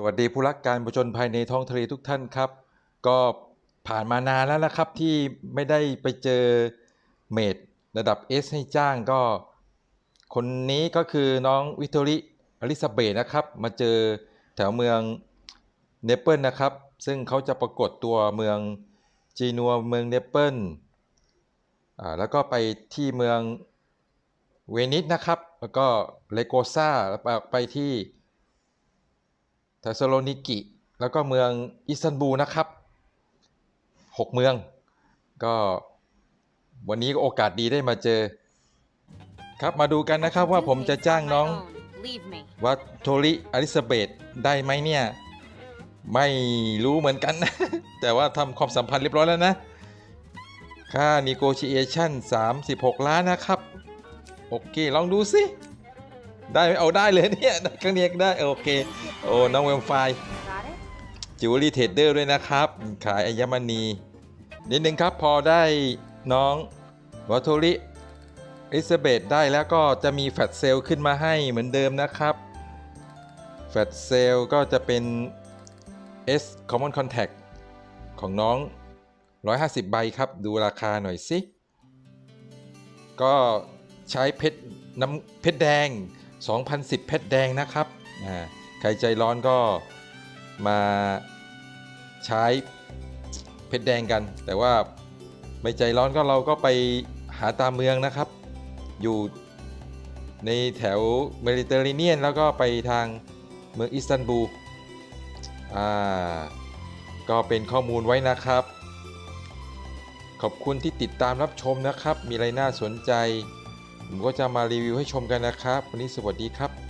สวัสดีผู้รักการผจญภัยในท้องทะเลทุกท่านครับ ก็ผ่านมานานแล้วนะครับที่ไม่ได้ไปเจอเมดระดับ S ให้จ้างก็ คนนี้ก็คือน้องวิตอริอลิซาเบธนะครับ มาเจอแถวเมืองเนเปิลนะครับ ซึ่งเขาจะปรากฏตัวเมืองจีนัวเมืองเนเปิลอ่าแล้วก็ไปที่เมืองเวนิสนะครับ แล้วก็เลโกซาแล้วไปที่ สโลนิกิ แล้วก็เมืองอิสตันบูลนะครับหกเมือง ก็วันนี้ก็โอกาสดีได้มาเจอ ครับมาดูกันนะครับว่าผมจะจ้างน้องวัตโทริอลิซาเบธได้ไหมเนี่ย ไม่รู้เหมือนกันนะ แต่ว่าทำความสัมพันธ์เรียบร้อยแล้วนะ ค่า negotiation 36 ล้านนะครับ โอเค ลองดูสิ ได้ไหมเอาได้เลยเนี่ยครั้งนี้ก็ได้โอเค โอ้น้องเวมไฟจิวเวลรี่เทรดเดอร์ด้วยนะครับ ขายอัญมณีนิดนึงครับพอได้น้องวัตโทริอิซาเบธได้แล้วก็จะมีแฟลชเซลขึ้นมาให้เหมือนเดิมนะครับแฟลชเซลก็จะเป็น S Common Contact ของน้อง 150 ใบครับ ดูราคาหน่อยสิ ก็ใช้เพชรน้ำเพชรแดง 2010 เพชรแดงนะครับใครใจร้อนก็มาใช้เพชรแดงกัน แต่ว่าไม่ใจร้อนก็เราก็ไปหาตามเมืองนะครับ อยู่ในแถวเมดิเตอร์เรเนียน แล้วก็ไปทางเมืองอิสตันบูลอ่าก็เป็นข้อมูลไว้นะครับ ขอบคุณที่ติดตามรับชมนะครับ มีอะไรน่าสนใจ ผมก็จะมารีวิวให้ชมกันนะครับ วันนี้สวัสดีครับ